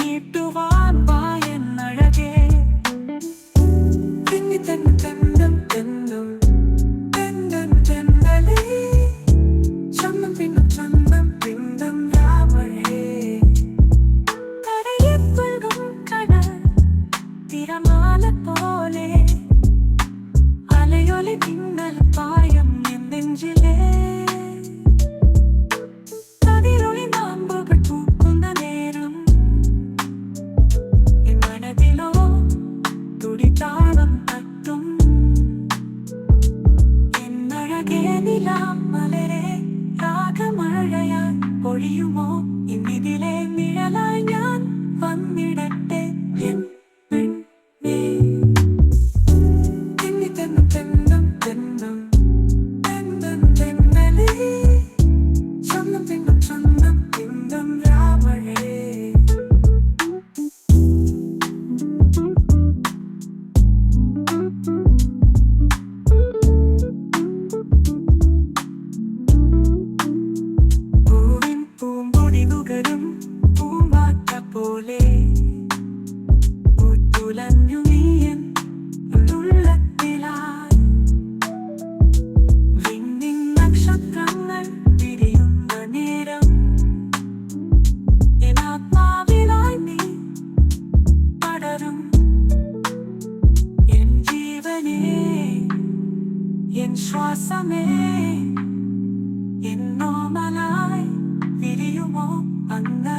நீட்டுவான் வாயன் அழகே. தின்னி தன் தென்னம் தென்னும் தென்னன் தென்னலே. சம்மம் பின்னும் சம்மம் பின்னம் ராவழே கரையை கொள்கும் கடல் திறமால போலே அலையொலி பின்னல் பாயம் என் நெஞ்சிலே. അഴകേ നിലാം മലരെ രാഗമഴയാൽ പൊഴിയുമോ? ഇന്നിതി എൻ ശ്വാസമേ എന്നോമലായി വിരിയുമോ അന്നകലെ